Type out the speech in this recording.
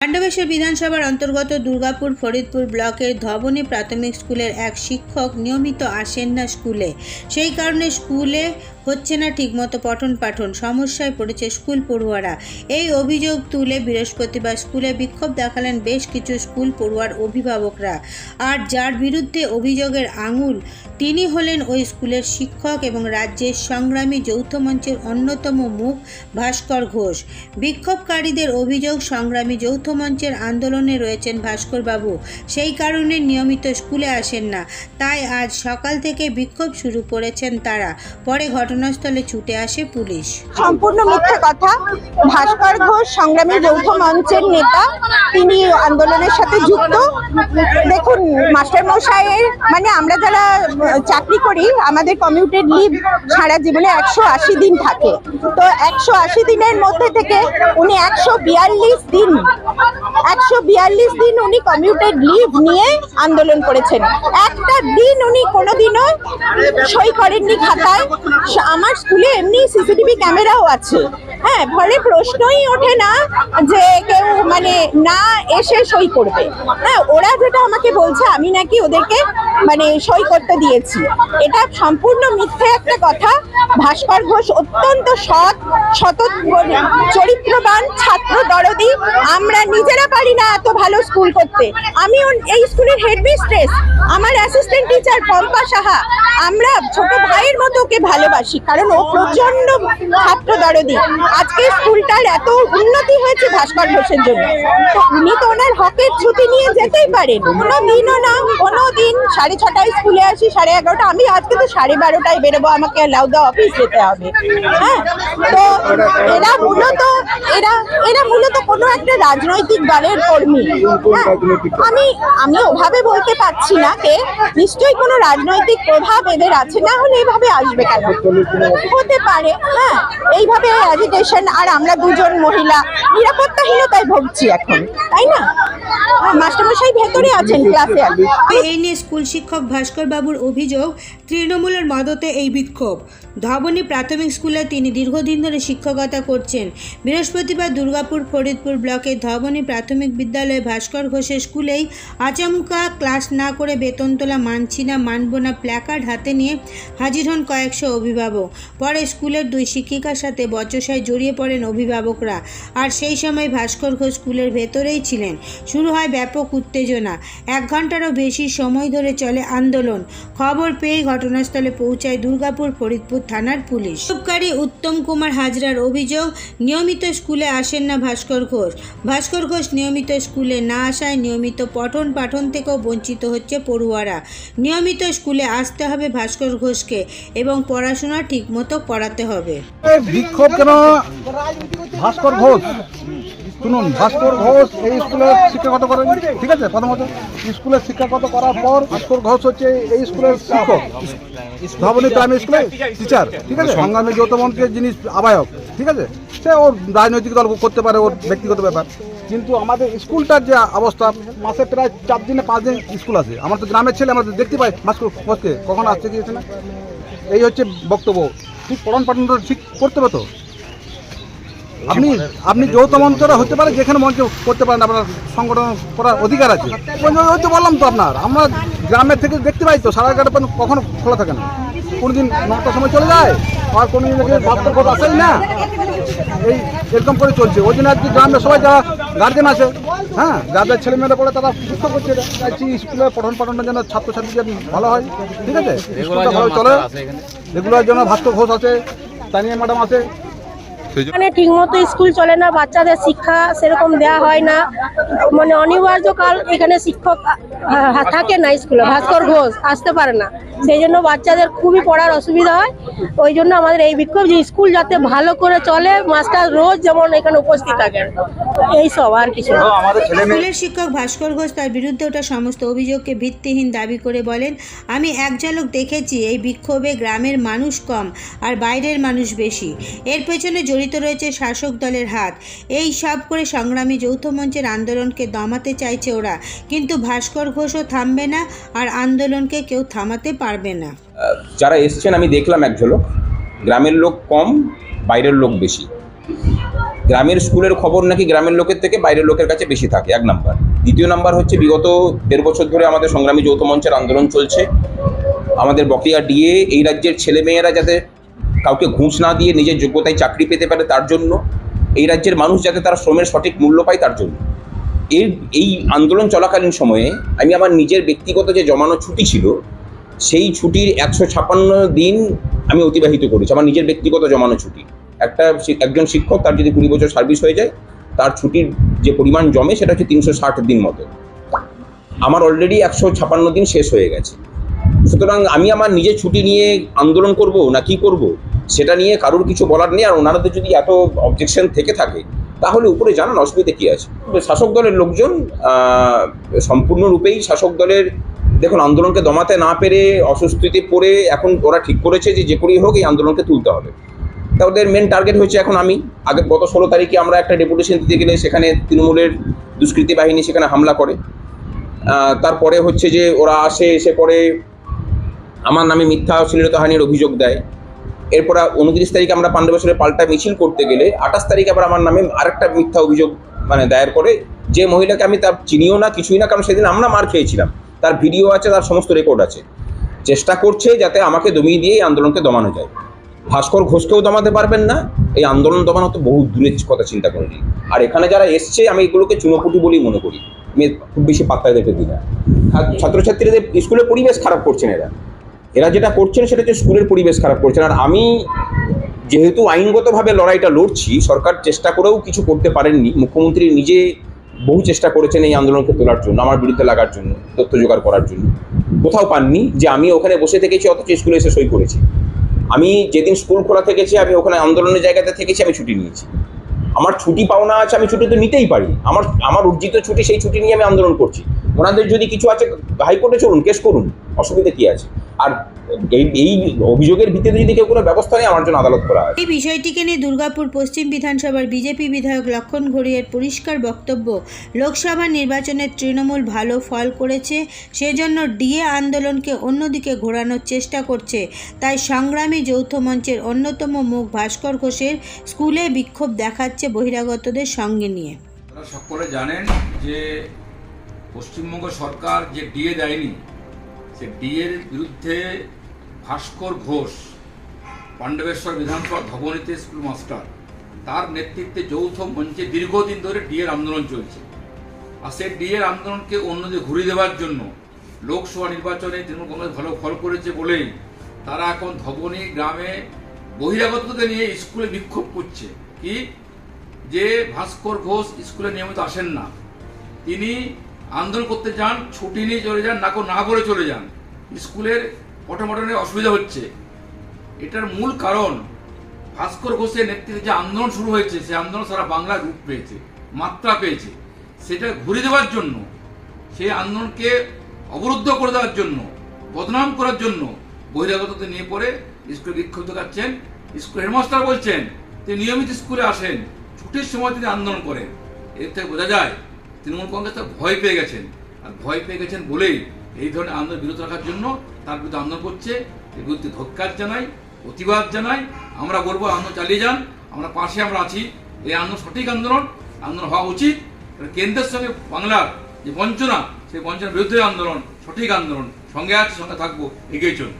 পাণ্ডবেশ্বর বিধানসভার অন্তর্গত দুর্গাপুর ফরিদপুর ব্লকের ধবনী প্রাথমিক স্কুলের এক শিক্ষক নিয়মিত আসেন না স্কুলে। সেই কারণে স্কুলে হচ্ছে না ঠিকমতো পঠন পাঠন, সমস্যায় পড়েছে স্কুল পড়ুয়ারা। এই অভিযোগ তুলে বৃহস্পতিবার স্কুলে বিক্ষোভ দেখালেন বেশ কিছু স্কুল পড়ুয়ার অভিভাবকরা। আর যার বিরুদ্ধে অভিযোগের আঙুল, তিনি হলেন ওই স্কুলের শিক্ষক এবং রাজ্যের সংগ্রামী যৌথ মঞ্চের অন্যতম মুখ ভাস্কর ঘোষ। বিক্ষোভকারীদের অভিযোগ, সংগ্রামী যৌথ মঞ্চের আন্দোলনে রয়েছেন ভাস্কর বাবু সেই কারণে নিয়মিত স্কুলে আসেন না। তাই আজ সকাল থেকে বিক্ষোভ শুরু করেছেন তারা। পরে ঘটনাস্থলে ছুটে আসে পুলিশ। সম্পূর্ণ মিথ্যে কথা। ভাস্কর ঘোষ সংগ্রামী যৌথ মঞ্চের নেতা, তিনি আন্দোলনের সাথে যুক্ত। দেখুন মাস্টার মশাইয়ের মানে আমরা যারা চাকরি করি, আমাদের কমিউটেড লিভ সারা জীবনে একশো আশি দিন থাকে। তো একশো আশি দিনের মধ্যে থেকে উনি একশো বিয়াল্লিশ দিন, একশো বিয়াল্লিশ দিন উনি কমিউটেড লিভ নিয়ে আন্দোলন করেছেন। একটা দিন উনি কোনোদিনও সই করেননি খাতায়। আমার স্কুলে এমনি সিসিটিভি ক্যামেরাও আছে। হ্যাঁ ফলে প্রশ্নই ওঠে না যে কেউ মানে না এসে সই করবে। হ্যাঁ ওরা যেটা আমাকে বলছে, আমি নাকি ওদেরকে মানে সই করতে দিয়েছি। এটা সম্পূর্ণ মিথ্যে একটা কথা। ভাস্কর ঘোষ অত্যন্ত সৎ সত চরিত্রবান ছাত্র দরদি। আমরা নিজেরা পারি না এত ভালো স্কুল করতে। আমি এই স্কুলের হেড মিস্ট্রেস আমার অ্যাসিস্ট্যান্ট টিচার পম্পা সাহা। আমরা ছোট ভাইয়ের মতো ওকে ভালোবাসি, কারণ ও প্রচণ্ড ছাত্র দরদি। আজকে স্কুলটার এত উন্নতি হয়েছে ভাস্কর ঘোষের জন্য। তো উনি তো ওনার হকের ছুটি নিয়ে যেতেই পারেন। কোনো দিনও না, কোনো দিন। সাড়ে ছটায় স্কুলে আসি, সাড়ে এগারোটা। আমি আজকে তো সাড়ে বারোটায় বেরোবো, আমাকে লাউদা অফিস যেতে হবে। হ্যাঁ? তো এরা মূলত এরা এরা মূলত কোনো একটা রাজনৈতিক দলের কর্মী। হ্যাঁ, আমি আমি ওভাবে বলতে পারছি না কে নিশ্চয়ই কোনো রাজনৈতিক প্রভাব এদের আছে না হলে এইভাবে আসবে কেন? হতে পারে হ্যাঁ এইভাবে অ্যাজিটেশন আর আমরা দুজন মহিলা নিরাপত্তাহীনতায় ভুগছি এখন তাই না? হ্যাঁ, মাস্টারমশাই ভেতরে আছেন ক্লাসে এই নিয়ে স্কুল শিক্ষক ভাস্কর বাবুর অভিযোগ তৃণমূলের মদতে এই বিক্ষোভ। ধবনী প্রাথমিক স্কুলে তিনি দীর্ঘদিন ধরে শিক্ষকতা করছেন। বৃহস্পতিবার দুর্গাপুর ফরিদপুর ব্লকের ধবনী প্রাথমিক বিদ্যালয়ে ভাস্কর ঘোষের স্কুলেই আচমকা ক্লাস না করে বেতন তোলা মানছি না মানব না প্ল্যাকার্ড হাতে নিয়ে হাজির হন কয়েকশো অভিভাবক। পরে স্কুলের দুই শিক্ষিকার সাথে বচসায় জড়িয়ে পড়েন অভিভাবকরা। আর সেই সময় ভাস্কর ঘোষ স্কুলের ভেতরেই ছিলেন। শুরু হয় ব্যাপক উত্তেজনা। এক ঘন্টারও বেশি সময় ধরে চলে আন্দোলন। খবর পেয়ে ঘটনাস্থলে পৌঁছায় দুর্গাপুর ফরিদপুর থানার পুলিশ। উত্তম কুমার হাজরার অভিযোগ, নিয়মিত স্কুলে আসেন না ভাস্কর ঘোষ। ভাস্কর ঘোষ নিয়মিত স্কুলে না আসায় নিয়মিত পঠন পাঠন থেকেও বঞ্চিত হচ্ছে পড়ুয়ারা। নিয়মিত স্কুলে আসতে হবে ভাস্কর ঘোষকে এবং পড়াশোনা ঠিকমতো করাতে হবে। ভাস্কর ঘোষ। শুনুন, ভাস্কর ঘোষ এই স্কুলে শিক্ষাগত করেন ঠিক আছে? প্রথমত, স্কুলে শিক্ষাগত করার পর ভাস্কর ঘোষ হচ্ছে এই স্কুলের শিক্ষক, ধবনী প্রাইমারি স্কুলে টিচার ঠিক আছে? সংগ্রামী যৌথ মন্ত্রীর যিনি আবায়ক, ঠিক আছে? সে ওর রাজনৈতিক দল করতে পারে, ওর ব্যক্তিগত ব্যাপার। কিন্তু আমাদের স্কুলটার যে অবস্থা, মাসে প্রায় চার দিনে পাঁচ দিন স্কুল আছে। আমার তো গ্রামের ছেলে, আমরা দেখতে পাই ভাস্কর ঘোষকে। কখন আসছে গিয়েছে না? এই হচ্ছে বক্তব্য। ঠিক পঠন পাঠনটা ঠিক করতে হবে তো? আপনি আপনি যৌথ মঞ্চরা হতে পারে যেখানে মঞ্চ করতে পারেন আপনার সংগঠন করার অধিকার আছে। ওই তো বললাম তো আপনার আমরা গ্রামের থেকে দেখতে পাই তো সাড়ে এগারোটা পর্যন্ত কখনো খোলা থাকে না। কোনো দিন নটার সময় চলে যায় আর কোনো দিন দেখি ভাস্কর কথা আসেই না। এই এরকম করে চলছে। ওই জন্য আজকে গ্রামের সবাই যারা গার্জেন আছে হ্যাঁ যাদের ছেলেমেয়েরা পড়ে তারা সুস্থ করছে। চাইছি স্কুলে পঠন পাঠনটা যেন ছাত্রছাত্রীদের ভালো হয় ঠিক আছে? স্কুলটা ভালো চলে। রেগুলার জন্য ভাস্কর ঘোষ আছে তানিয়া ম্যাডাম আছে এখানে ঠিকমতো স্কুল চলে না বাচ্চাদের শিক্ষা সেরকম দেওয়া হয় না। মানে অনিবার্য কাল এখানে শিক্ষক থাকে না স্কুলে ভাস্কর ঘোষ আসতে পারে না। সেই জন্য বাচ্চাদের খুবই পড়ার অসুবিধা হয়। ওই জন্য আমাদের এই বিক্ষোভ যে স্কুল যাতে ভালো করে চলে মাস্টার রোজ যেমন এখানে উপস্থিত থাকেন এইসব আর কিছু স্কুলের শিক্ষক ভাস্কর ঘোষ তার বিরুদ্ধে ওঠা সমস্ত অভিযোগকে ভিত্তিহীন দাবি করে বলেন আমি এক ঝলক দেখেছি এই বিক্ষোভে গ্রামের মানুষ কম আর বাইরের মানুষ বেশি। এর পেছনে জড়িত রয়েছে শাসক দলের হাত। এই সব করে সংগ্রামী যৌথ মঞ্চের আন্দোলনকে দমাতে চাইছে ওরা। কিন্তু ভাস্কর ঘোষও থামবে না আর আন্দোলনকে কেউ থামাতে পারবে না। যারা এসছেন, আমি দেখলাম এক ঝলক। গ্রামের লোক কম, বাইরের লোক বেশি। গ্রামের স্কুলের খবর নাকি গ্রামের লোকের থেকে বাইরের লোকের কাছে বেশি থাকে, এক নাম্বার। দ্বিতীয় নাম্বার হচ্ছে, বিগত দেড় বছর ধরে আমাদের সংগ্রামী যৌথ মঞ্চের আন্দোলন চলছে। আমাদের বকেয়া ডিএ, এই রাজ্যের ছেলেমেয়েরা যাতে কাউকে ঘুষ না দিয়ে নিজের যোগ্যতায় চাকরি পেতে পারে তার জন্য, এই রাজ্যের মানুষ যাতে তার শ্রমের সঠিক মূল্য পায় তার জন্য। এর, এই আন্দোলন চলাকালীন সময়ে আমি আমার নিজের ব্যক্তিগত যে জমানো ছুটি ছিল, সেই ছুটির একশো ছাপান্ন দিন আমি অতিবাহিত করেছি, আমার নিজের ব্যক্তিগত জমানো ছুটি। একটা একজন শিক্ষক তার যদি কুড়ি বছর সার্ভিস হয়ে যায়, তার ছুটির যে পরিমাণ জমে সেটা হচ্ছে তিনশো ষাট দিন মতো। আমার অলরেডি একশো ছাপান্ন দিন শেষ হয়ে গেছে। সুতরাং আমি আমার নিজের ছুটি নিয়ে আন্দোলন করব না কি করব, সেটা নিয়ে কারোর কিছু বলার নেই, আর ওনাদের যদি এত অবজেকশন থেকে থাকে, তাহলে উপরে জানান অসুবিধা কী আছে? শাসক দলের লোকজন সম্পূর্ণরূপেই শাসক দলের, দেখুন, আন্দোলনকে দমাতে না পেরে, অস্বস্তিতে পড়ে, এখন ওরা ঠিক করেছে যে যে করেই হোক এই আন্দোলনকে তুলতে হবে। তা ওদের মেন টার্গেট হচ্ছে এখন আমি। আগে গত ষোলো তারিখে আমরা একটা ডেপুটেশন দিতে গেলে সেখানে তৃণমূলের দুষ্কৃতী বাহিনী সেখানে হামলা করে। তারপরে হচ্ছে যে ওরা আসে, এসে পরে আমার নামে মিথ্যা শ্লীলতাহানির অভিযোগ দেয়। এরপর উনত্রিশ তারিখে আমরা পাণ্ডবেশ্বরে পাল্টা মিছিল করতে গেলে আঠাশ তারিখে আবার আমার নামে আরেকটা মিথ্যা অভিযোগ মানে দায়ের করে। যে মহিলাকে আমি তার চিনিও না, কিছুই না, কারণ সেদিন আমরা মার খেয়েছিলাম। তার ভিডিও আছে, তার সমস্ত রেকর্ড আছে। চেষ্টা করছে যাতে আমাকে দমিয়ে দিয়ে এই আন্দোলনকে দমানো যায়। ভাস্কর ঘোষকেও দমাতে পারবেন না। এই আন্দোলন দমানো তো বহু দূরের কথা, চিন্তা করেনি আর এখানে যারা এসছে, আমি এগুলোকে চুনোপুটি বলেই মনে করি। আমি খুব বেশি পাত্তা দেখে দিই না। ছাত্রছাত্রীদের স্কুলের পরিবেশ খারাপ করছেন এরা। এরা যেটা করছেন সেটা হচ্ছে স্কুলের পরিবেশ খারাপ করছেন আর আমি যেহেতু আইনগতভাবে লড়াইটা লড়ছি, সরকার চেষ্টা করেও কিছু করতে পারেননি। মুখ্যমন্ত্রী নিজে বহু চেষ্টা করেছেন এই আন্দোলনকে তোলার জন্য, আমার বিরুদ্ধে লাগার জন্য, তথ্য জোগাড় করার জন্য। কোথাও পাননি যে আমি ওখানে বসে থেকেছি, অথচ স্কুলে এসে সই করেছি। আমি যেদিন স্কুল খোলা থেকেছি, আমি ওখানে আন্দোলনের জায়গাতে থেকেছি, আমি ছুটি নিয়েছি। আমার ছুটি পাওনা আছে, আমি ছুটি তো নিতেই পারি। আমার আমার অর্জিত ছুটি, সেই ছুটি নিয়ে আমি আন্দোলন করছি। ওনাদের যদি কিছু আছে, হাইকোর্টে চলুন, কেস করুন, অসুবিধা কী আছে? আর এই এই অভিযোগের ভিত্তিতে যদি কেউ কোনো ব্যবস্থা নেয় আমার জন্য আদালত করা আছে। এই বিষয়টিকে নিয়ে দুর্গাপুর পশ্চিম বিধানসভার বিজেপি বিধায়ক লক্ষণ ঘড়িয়ার পরিষ্কার বক্তব্য লোকসভা নির্বাচনে তৃণমূল ভালো ফল করেছে সেজন্য ডিএ আন্দোলনকে অন্যদিকে ঘোরানোর চেষ্টা করছে। তাই সংগ্রামী যৌথ মঞ্চের অন্যতম মুখ ভাস্কর ঘোষের স্কুলে বিক্ষোভ দেখাচ্ছে বহিরাগতদের সঙ্গে নিয়ে। সকলে জানেন যে পশ্চিমবঙ্গ সরকার যে ডিএ দেয়নি সে ডিএর বিরুদ্ধে ভাস্কর ঘোষ, পাণ্ডবেশ্বর বিধানসভা ধবনীতে স্কুল মাস্টার, তার নেতৃত্বে যৌথ মঞ্চে দীর্ঘদিন ধরে ডিএর আন্দোলন চলছে। আর সেই ডিএর আন্দোলনকে অন্যদের ঘুরিয়ে দেওয়ার জন্য লোকসভা নির্বাচনে তৃণমূল কংগ্রেস ভালো ফল করেছে বলেই তারা এখন ধবনী গ্রামে বহিরাগতদের নিয়ে স্কুলে বিক্ষোভ করছে। কি? যে ভাস্কর ঘোষ স্কুলে নিয়মিত আসেন না। তিনি আন্দোলন করতে যান, ছুটি নিয়ে চলে যান, না না বলে চলে যান। স্কুলের পঠনপাঠনে অসুবিধা হচ্ছে। এটার মূল কারণ ভাস্কর ঘোষের নেতৃত্বে যে আন্দোলন শুরু হয়েছে, সে আন্দোলন সারা বাংলায় রূপ পেয়েছে, মাত্রা পেয়েছে। সেটা ঘুরে দেওয়ার জন্য সেই আন্দোলনকে অবরুদ্ধ করে দেওয়ার জন্য, বদনাম করার জন্য বহিরাগতদের নিয়ে পড়ে স্কুলে বিক্ষোভ দেখাচ্ছেন। স্কুল হেডমাস্টার বলছেন, তিনি নিয়মিত স্কুলে আসেন, ছুটির সময় তিনি আন্দোলন করেন। এর থেকে বোঝা যায় তৃণমূল কংগ্রেস তো ভয় পেয়ে গেছেন। আর ভয় পেয়ে গেছেন বলেই এই ধরনের আন্দোলন বিরত রাখার জন্য তার বিরুদ্ধে আন্দোলন করছে। এর বিরুদ্ধে ধক্কার জানাই, প্রতিবাদ জানাই। আমরা বলব আন্দোলন চালিয়ে যান, আমরা পাশে আমরা আছি। এই আন্দোলন সঠিক আন্দোলন আন্দোলন হওয়া উচিত। কেন্দ্রের সঙ্গে বাংলার যে বঞ্চনা, সেই বঞ্চনার বিরুদ্ধে আন্দোলন, সঠিক আন্দোলন, সঙ্গে আছে, সঙ্গে থাকব, এগিয়ে চলুন